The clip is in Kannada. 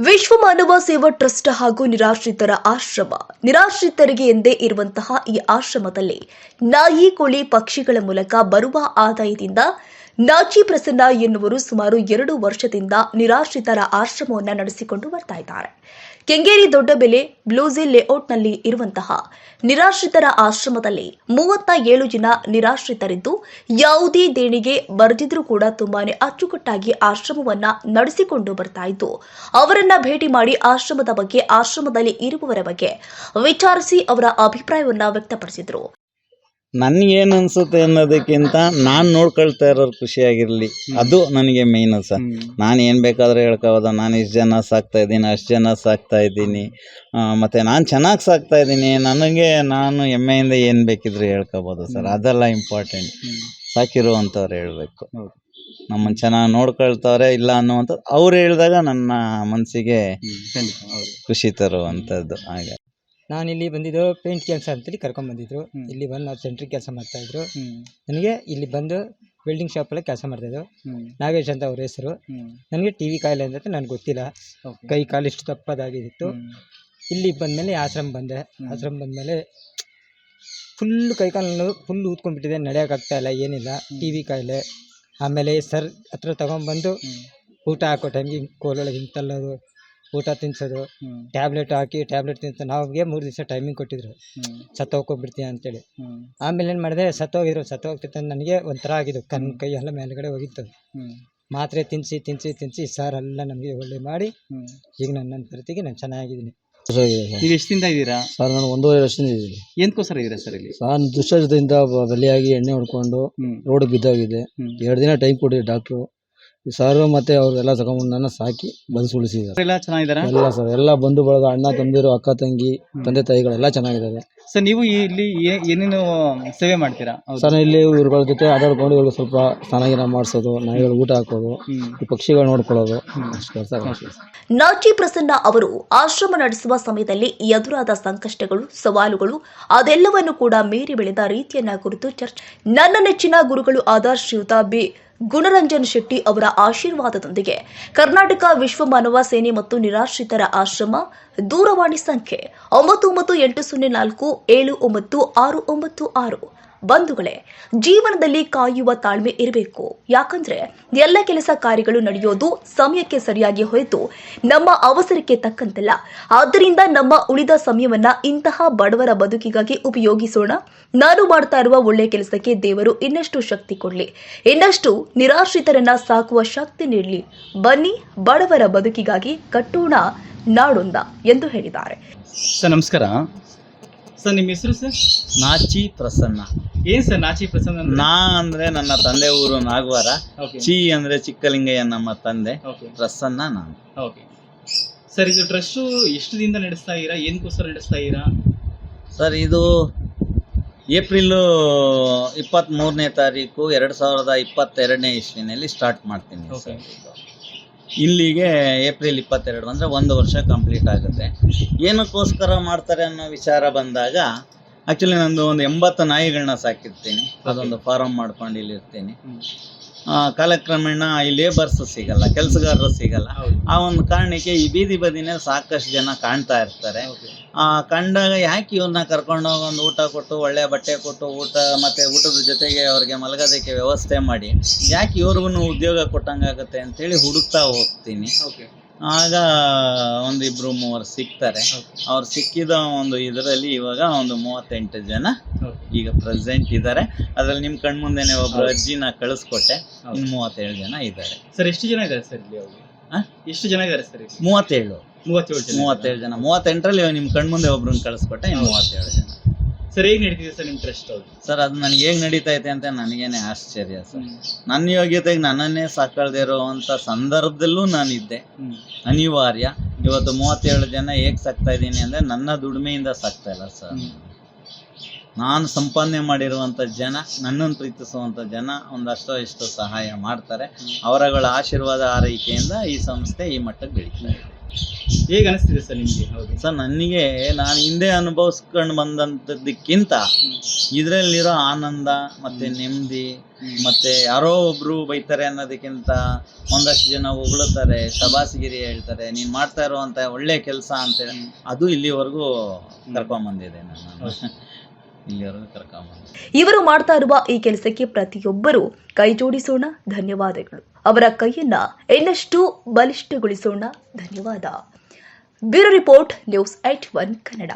ವಿಶ್ವ ಮಾನವ ಸೇವಾ ಟ್ರಸ್ಟ್ ಹಾಗೂ ನಿರಾಶ್ರಿತರ ಆಶ್ರಮ. ನಿರಾಶ್ರಿತರಿಗೆ ಎಂದೇ ಇರುವಂತಹ ಈ ಆಶ್ರಮದಲ್ಲಿ ನಾಯಿ, ಕೋಳಿ, ಪಕ್ಷಿಗಳ ಮೂಲಕ ಬರುವ ಆದಾಯದಿಂದ ನಾಚಿ ಪ್ರಸನ್ನ ಎನ್ನುವರು ಸುಮಾರು ಎರಡು ವರ್ಷದಿಂದ ನಿರಾಶ್ರಿತರ ಆಶ್ರಮವನ್ನು ನಡೆಸಿಕೊಂಡು ಬರ್ತಾ ಇದ್ದಾರೆ. ಕೆಂಗೇರಿ ದೊಡ್ಡಬೆಲೆ, ಬ್ಲೂಸಿ ಲೇಔಟ್ನಲ್ಲಿ ಇರುವಂತಹ ನಿರಾಶ್ರಿತರ ಆಶ್ರಮದಲ್ಲಿ ಮೂವತ್ತ ಏಳು ಜನ ನಿರಾಶ್ರಿತರಿದ್ದು, ಯಾವುದೇ ದೇಣಿಗೆ ಬರೆದಿದ್ರೂ ಕೂಡ ತುಂಬಾನೇ ಅಚ್ಚುಕಟ್ಟಾಗಿ ಆಶ್ರಮವನ್ನ ನಡೆಸಿಕೊಂಡು ಬರ್ತಾ ಇದ್ದು, ಅವರನ್ನ ಭೇಟಿ ಮಾಡಿ ಆಶ್ರಮದ ಬಗ್ಗೆ, ಆಶ್ರಮದಲ್ಲಿ ಇರುವವರ ಬಗ್ಗೆ ವಿಚಾರಿಸಿ ಅವರ ಅಭಿಪ್ರಾಯವನ್ನ ವ್ಯಕ್ತಪಡಿಸಿದ್ರು. ನನಗೇನು ಅನ್ಸುತ್ತೆ ಅನ್ನೋದಕ್ಕಿಂತ ನಾನು ನೋಡ್ಕೊಳ್ತಾ ಇರೋರು ಖುಷಿಯಾಗಿರಲಿ. ಅದು ನನಗೆ ಮೇಯ್ನ್ ಸರ್ ನಾನು ಏನು ಬೇಕಾದರೂ ಹೇಳ್ಕೋಬೋದು. ನಾನು ಇಷ್ಟು ಜನ ಸಾಕ್ತಾ ಇದ್ದೀನಿ ಅಷ್ಟು ಜನ ಸಾಕ್ತಾ ಇದ್ದೀನಿ. ಮತ್ತು ನಾನು ಚೆನ್ನಾಗಿ ಸಾಕ್ತಾ ಇದ್ದೀನಿ. ನನಗೆ ನಾನು ಹೆಮ್ಮೆಯಿಂದ ಏನು ಬೇಕಿದ್ರು ಹೇಳ್ಕೋಬೋದು ಸರ್. ಅದೆಲ್ಲ ಇಂಪಾರ್ಟೆಂಟ್ ಸಾಕಿರುವಂಥವ್ರು ಹೇಳಬೇಕು. ನಮ್ಮನ್ನು ಚೆನ್ನಾಗಿ ನೋಡ್ಕೊಳ್ತವ್ರೆ ಇಲ್ಲ ಅನ್ನುವಂಥದ್ದು ಅವ್ರು ಹೇಳಿದಾಗ ನನ್ನ ಮನಸ್ಸಿಗೆ ಖುಷಿ ತರುವಂಥದ್ದು ಹಾಗೆ. ನಾನು ಇಲ್ಲಿ ಬಂದಿದ್ದು ಪೇಂಟ್ ಕೆಲಸ ಅಂತೇಳಿ ಕರ್ಕೊಂಡ್ ಬಂದಿದ್ರು. ಇಲ್ಲಿ ಬಂದು ನಾವು ಸೆಂಟ್ರಿಗೆ ಕೆಲಸ ಮಾಡ್ತಾ ಇದ್ರು. ನನಗೆ ಇಲ್ಲಿ ಬಂದು ವೆಲ್ಡಿಂಗ್ ಶಾಪಲ್ಲಿ ಕೆಲಸ ಮಾಡ್ತಾಯಿದ್ರು ಇದ್ರು. ನಾಗೇಶ್ ಅಂತ ಅವ್ರ ಹೆಸರು. ನನಗೆ ಟಿ ವಿ ಕಾಯಿಲೆ ಅಂತ ನನಗೆ ಗೊತ್ತಿಲ್ಲ. ಕೈ ಕಾಲು ಇಷ್ಟು ತಪ್ಪದಾಗಿತ್ತು. ಇಲ್ಲಿ ಬಂದಮೇಲೆ ಆಶ್ರಮ ಬಂದೆ. ಆಶ್ರಮ ಬಂದಮೇಲೆ ಫುಲ್ ಕೈಕಾಲು ಫುಲ್ ಊದ್ಕೊಂಡ್ಬಿಟ್ಟಿದೆ. ನಡೆಯೋಕ್ಕಾಗ್ತಾ ಇಲ್ಲ ಏನಿಲ್ಲ. ಟಿ ವಿ ಕಾಯಿಲೆ. ಆಮೇಲೆ ಸರ್ ಹತ್ರ ತಗೊಂಬಂದು. ಊಟ ಹಾಕೋ ಟೈಮ್ಗೆ ಕೋಲೊಳಗೆ ಹಿಂಗೆ ತಳ್ಳೋದು. ಊಟ ತಿನ್ಸೋದು ಟ್ಯಾಬ್ಲೆಟ್ ಹಾಕಿ ಟ್ಯಾಬ್ಲೆಟ್ ತಿನ್ಸ ನಮಗೆ ಮೂರು ದಿವಸ ಟೈಮಿಂಗ್ ಕೊಟ್ಟಿದ್ರು. ಸತ್ತೋಗ್ಬಿಡ್ತೀಯ ಅಂತೇಳಿ. ಆಮೇಲೆ ಏನು ಮಾಡಿದೆ ಸತ್ತೋಗಿದ್ರು ಸತ್ತೋಗ್ತಿತ್ತು ಅಂತ ನನಗೆ ಒಂಥರ ಆಗಿದ್ದು ಕಣ್ಣು ಕೈ ಎಲ್ಲ ಮೇಲ್ಗಡೆ ಹೋಗಿತ್ತು. ಮಾತ್ರೆ ತಿನ್ನಿಸಿ ತಿನ್ನಿಸಿ ತಿನ್ನಿಸಿ ಸಾರೆಲ್ಲ ಎಲ್ಲ ನಮಗೆ ಒಳ್ಳೆ ಮಾಡಿ. ಈಗ ನನ್ನ ನನ್ನ ಪ್ರತಿಗೆ ನಾನು ಚೆನ್ನಾಗಿದ್ದೀನಿ. ಈಗ ಎಷ್ಟಿಂದ ಇದ್ದೀರಾ? ಸರ್ ನಾನು ಒಂದೂವರೆ ವರ್ಷದಿಂದ ಇದ್ದೀನಿ. ಏನ್ಕೋಸ್ಕರ ಇದ್ದೀರಾ ಸರ್ ಇಲ್ಲಿ? ಸರ್ ದುಷ್ಟದಿಂದ ಬಲಿಯಾಗಿ ಎಣ್ಣೆ ಹೊಡ್ಕೊಂಡು ರೋಡ್ ಬಿದ್ದೋಗಿದೆ. ಎರಡು ದಿನ ಟೈಮ್ ಕೊಟ್ಟಿದ್ರು ಡಾಕ್ಟ್ರು. ಸರ್ ಮತ್ತೆ ಅವ್ರೆಲ್ಲ ತಗೊಂಡು ನನ್ನ ಸಾಕಿ ಬದುಕುಳಿಸಿದ್ದಾರೆ ಎಲ್ಲ ಚೆನ್ನಾಗಿದ್ದಾರಾ? ಎಲ್ಲ ಸರ್ ಎಲ್ಲ ಬಂಧು ಬಳಗ ಅಣ್ಣ ತಂದಿರು ಅಕ್ಕ ತಂಗಿ. ತಂದೆ ತಾಯಿಗಳೆಲ್ಲ ಚೆನ್ನಾಗಿದ್ದಾರೆ. ಸರ್ ನೀವು ಇಲ್ಲಿ ಏ- ಏನೇನು ಸೇವೆ ಮಾಡ್ತೀರಾ ಹೌದು. ಸರ್ ಇಲ್ಲಿ ಇವ್ರಗಳ ಜೊತೆ ಆಟಾಡ್ಕೊಂಡು ಇವ್ರಿಗೆ ಸ್ವಲ್ಪ ಸ್ನಾನ ಗಿನ ಮಾಡಿಸೋದು ನಾಯಿಗಳು ಊಟ ಹಾಕೋದು ಹ್ಮ್. ಈ ಪಕ್ಷಿಗಳು ನೋಡ್ಕೊಳ್ಳೋದು ಹ್ಮ್. ಅಷ್ಟು ಕೆಲಸ Okay. ಪ್ರಸನ್ನ ಅವರು ಆಶ್ರಮ ನಡೆಸುವ ಸಮಯದಲ್ಲಿ ಎದುರಾದ ಸಂಕಷ್ಟಗಳು ಸವಾಲುಗಳು ಅದೆಲ್ಲವನ್ನು ಕೂಡ ಮೀರಿ ಬೆಳೆದ ರೀತಿಯನ್ನ ಕುರಿತು ಚರ್ಚೆ ನನ್ನ ನೆಚ್ಚಿನ ಗುರುಗಳು ಆದ ಶ್ರೀಯುತ ಬಿ ಗುಣರಂಜನ್ ಶೆಟ್ಟಿ ಅವರ ಆಶೀರ್ವಾದದೊಂದಿಗೆ ಕರ್ನಾಟಕ ವಿಶ್ವ ಮಾನವ ಸೇನೆ ಮತ್ತು ನಿರಾಶ್ರಿತರ ಆಶ್ರಮ ದೂರವಾಣಿ ಸಂಖ್ಯೆ ಒಂಬತ್ತು ಒಂಬತ್ತು ಎಂಟು ಸೊನ್ನೆ ನಾಲ್ಕು ಏಳು ಒಂಬತ್ತು ಆರು ಒಂಬತ್ತು ಆರು. ಬಂಧುಗಳೇ, ಜೀವನದಲ್ಲಿ ಕಾಯುವ ತಾಳ್ಮೆ ಇರಬೇಕು. ಯಾಕಂದ್ರೆ, ಎಲ್ಲ ಕೆಲಸ ಕಾರ್ಯಗಳು ನಡೆಯೋದು ಸಮಯಕ್ಕೆ ಸರಿಯಾಗಿ ಹೋಯಿತು ನಮ್ಮ ಅವಸರಕ್ಕೆ ತಕ್ಕಂತಲ್ಲ. ಆದ್ದರಿಂದ ನಮ್ಮ ಉಳಿದ ಸಮಯವನ್ನ ಇಂತಹ ಬಡವರ ಬದುಕಿಗಾಗಿ ಉಪಯೋಗಿಸೋಣ. ನಾನು ಮಾಡ್ತಾ ಇರುವ ಒಳ್ಳೆ ಕೆಲಸಕ್ಕೆ ದೇವರು ಇನ್ನಷ್ಟು ಶಕ್ತಿ ಕೊಡಲಿ. ಇನ್ನಷ್ಟು ನಿರಾಶ್ರಿತರನ್ನ ಸಾಕುವ ಶಕ್ತಿ ನೀಡಲಿ. ಬನ್ನಿ, ಬಡವರ ಬದುಕಿಗಾಗಿ ಕಟ್ಟೋಣ ನಾಡೊಂದ ಎಂದು ಹೇಳಿದ್ದಾರೆ. ನಮಸ್ಕಾರ. ಸರ್ ನಿಮ್ಮ ಹೆಸರು ಸರ್? ನಾಚಿ ಪ್ರಸನ್ನ. ಏನ್ ಸರ್ ನಾಚಿ ಪ್ರಸನ್ನ ಅಂದ್ರೆ? ನಾ ಅಂದ್ರೆ ನನ್ನ ತಂದೆ ಊರು ನಾಗವಾರ. Okay. ಚಿ ಅಂದ್ರೆ ಚಿಕ್ಕಲಿಂಗಯ್ಯ ನಮ್ಮ ತಂದೆ. Okay. ಪ್ರಸನ್ನ ನಾನು. ಓಕೆ ಸರ್ ಇದು ಟ್ರಸ್ಟ್ ಎಷ್ಟು ದಿನ ನಡೆಸ್ತಾ ಇದ್ದೀರಾ? ಏನ್ಕೋಸ್ಕರ ನಡೆಸ್ತಾ ಇದ್ದೀರಾ? ಸರ್ ಇದು ಏಪ್ರಿಲು ಇಪ್ಪತ್ತ್ಮೂರನೇ ತಾರೀಕು ಎರಡು ಸಾವಿರದ ಇಪ್ಪತ್ತೆರಡನೇ ಇಸ್ವಿನಲ್ಲಿ ಸ್ಟಾರ್ಟ್ ಮಾಡ್ತೀನಿ ಓಕೆ ಸರ್ ಇಲ್ಲಿಗೆ ಏಪ್ರಿಲ್ ಇಪ್ಪತ್ತೆರಡು ಅಂದರೆ ಒಂದು ವರ್ಷ ಕಂಪ್ಲೀಟ್ ಆಗುತ್ತೆ. ಏನಕ್ಕೋಸ್ಕರ ಮಾಡ್ತಾರೆ ಅನ್ನೋ ವಿಚಾರ ಬಂದಾಗ ಆ್ಯಕ್ಚುಲಿ ನಂದು ಒಂದು ಎಂಬತ್ತು ನಾಯಿಗಳನ್ನ ಸಾಕಿರ್ತೀನಿ. ಅದೊಂದು ಫಾರಂ ಮಾಡ್ಕೊಂಡು ಇಲ್ಲಿರ್ತೀನಿ. ಕಾಲಕ್ರಮೇಣ ಈ ಲೇಬರ್ಸ್ ಸಿಗಲ್ಲ ಕೆಲಸಗಾರರು ಸಿಗಲ್ಲ. ಆ ಒಂದು ಕಾರಣಕ್ಕೆ ಈ ಬೀದಿ ಬದಿನೇ ಸಾಕಷ್ಟು ಜನ ಕಾಣ್ತಾ ಇರ್ತಾರೆ. ಆ ಕಂಡಾಗ ಯಾಕೆ ಇವ್ರನ್ನ ಕರ್ಕೊಂಡು ಹೋಗೊಂದು ಒಂದು ಊಟ ಕೊಟ್ಟು ಒಳ್ಳೆ ಬಟ್ಟೆ ಕೊಟ್ಟು ಊಟ ಮತ್ತೆ ಊಟದ ಜೊತೆಗೆ ಅವ್ರಿಗೆ ಮಲಗೋದಕ್ಕೆ ವ್ಯವಸ್ಥೆ ಮಾಡಿ ಯಾಕೆ ಇವ್ರಿಗೂ ಉದ್ಯೋಗ ಕೊಟ್ಟಂಗಾಗತ್ತೆ ಅಂತೇಳಿ ಹುಡುಕ್ತಾ ಹೋಗ್ತೀನಿ. ಓಕೆ ಒಂದು ಇಬ್ರು ಮೂವರು ಸಿಗ್ತಾರೆ. ಅವ್ರು ಸಿಕ್ಕಿದ ಒಂದು ಇದರಲ್ಲಿ ಇವಾಗ ಒಂದು ಮೂವತ್ತೆಂಟು ಜನ ಈಗ ಪ್ರೆಸೆಂಟ್ ಇದ್ದಾರೆ ಅದ್ರಲ್ಲಿ ನಿಮ್ ಕಣ್ಮುಂದೆನೆ ಒಬ್ರು ಅಜ್ಜಿನ ಕಳಿಸ್ಕೊಟ್ಟೆ. ಇನ್ನು ಮೂವತ್ತೇಳು ಜನ ಇದ್ದಾರೆ. ಸರ್ ಎಷ್ಟು ಜನ ಇದ್ದಾರೆ ಸರ್ ಇಲ್ಲಿ ಎಷ್ಟು ಜನ ಇದ್ದಾರೆ ಸರ್ ಮೂವತ್ತೇಳು. ಮೂವತ್ತೇಳು ಜನ ಮೂವತ್ತೇಳು ಜನ. ಮೂವತ್ತೆಂಟರಲ್ಲಿ ನಿಮ್ ಕಣ್ಮುಂದೆ ಒಬ್ರನ್ನ ಕಳಿಸ್ಕೊಟ್ಟೆ ಇನ್ನು ಮೂವತ್ತೇಳು ಜನ. ಸರ್ ಹೇಗೆ ನಡೀತಿದೆ ಸರ್ ನಿಮ್ ಟ್ರಸ್ಟ್ ಅವ್ರು ಸರ್ ಅದು ನನಗೆ ಹೇಗೆ ನಡೀತಾ ಐತೆ ಅಂತ ನನಗೇನೆ ಆಶ್ಚರ್ಯ ಸರ್. ನನ್ನ ಯೋಗ್ಯತೆಗೆ ನನ್ನನ್ನೇ ಸಾಕಳ್ದೇ ಇರೋವಂಥ ಸಂದರ್ಭದಲ್ಲೂ ನಾನಿದ್ದೆ. ಅನಿವಾರ್ಯ. ಇವತ್ತು ಮೂವತ್ತೇಳು ಜನ ಹೇಗೆ ಸಾಕ್ತಾ ಇದ್ದೀನಿ ಅಂದರೆ ನನ್ನ ದುಡಿಮೆಯಿಂದ ಸಾಕ್ತಾ ಇಲ್ಲ ಸರ್. ನಾನು ಸಂಪಾದನೆ ಮಾಡಿರುವಂಥ ಜನ ನನ್ನನ್ನು ಪ್ರೀತಿಸುವಂಥ ಜನ ಒಂದಷ್ಟೋ ಇಷ್ಟು ಸಹಾಯ ಮಾಡ್ತಾರೆ. ಅವರಗಳ ಆಶೀರ್ವಾದ ಆರೈಕೆಯಿಂದ ಈ ಸಂಸ್ಥೆ ಈ ಮಟ್ಟಕ್ಕೆ ಬೆಳೀತಾ ಇದೆ. ಹೇಗೆ ಅನಿಸ್ತಿದೆ ಸರ್ ನಿಮಗೆ? ಹೌದು. ಸರ್ ನನಗೆ ನಾನು ಹಿಂದೆ ಅನುಭವಿಸ್ಕೊಂಡು ಬಂದಂಥದ್ದಕ್ಕಿಂತ ಇದರಲ್ಲಿರೋ ಆನಂದ ಮತ್ತೆ ನೆಮ್ಮದಿ ಮತ್ತೆ ಯಾರೋ ಒಬ್ರು ಬೈತಾರೆ ಅನ್ನೋದಕ್ಕಿಂತ ಒಂದಷ್ಟು ಜನ ಹೊಗಳುತ್ತಾರೆ ಶಬಾಸಗಿರಿ ಹೇಳ್ತಾರೆ ನೀನ್ ಮಾಡ್ತಾ ಇರುವಂತ ಒಳ್ಳೆ ಕೆಲಸ ಅಂತ ಅದು ಇಲ್ಲಿವರೆಗೂ ಕರ್ಕೊಂಬಂದಿದೆ ನಾನು. ಇಲ್ಲಿವರೆಗೂ ಇವರು ಮಾಡ್ತಾ ಇರುವ ಈ ಕೆಲಸಕ್ಕೆ ಪ್ರತಿಯೊಬ್ಬರು ಕೈ ಜೋಡಿಸೋಣ ಧನ್ಯವಾದಗಳು. ಅವರ ಕೈಯನ್ನ ಇನ್ನಷ್ಟು ಬಲಿಷ್ಠಗೊಳಿಸೋಣ ಧನ್ಯವಾದ. bureau report news at one Kannada